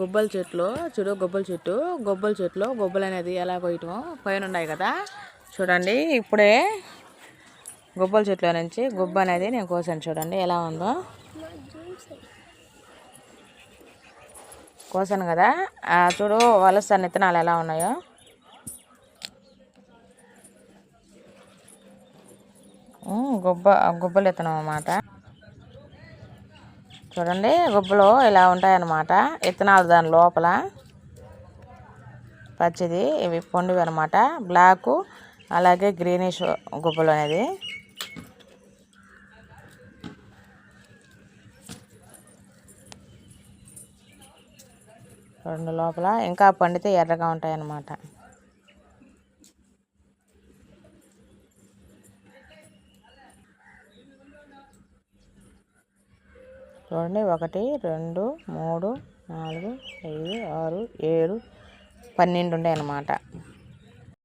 గొబ్బల చెట్లు చూడు గొబ్బల చెట్టు గొబ్బల చెట్లు గొబ్బలు అనేది ఎలా కొయ్యటం పైన ఉన్నాయి కదా. చూడండి ఇప్పుడే గొబ్బల చెట్ల నుంచి గొబ్బ అనేది నేను కోసాను చూడండి ఎలా ఉందో. కోసాను కదా. ఆ చూడు వలస విత్తనాలు ఎలా ఉన్నాయో. గొబ్బ గొబ్బలు విత్తనం అన్నమాట. చూడండి గుబ్బలు ఇలా ఉంటాయన్నమాట. విత్తనాలు దాని లోపల. పచ్చిది ఇవి పండువి అనమాట బ్లాక్ అలాగే గ్రీనిష్ గుబ్బలు అనేది. రెండు లోపల. ఇంకా పండితే ఎర్రగా ఉంటాయన్నమాట. చూడండి ఒకటి రెండు మూడు నాలుగు ఐదు ఆరు ఏడు పన్నెండు ఉన్నాయి అన్నమాట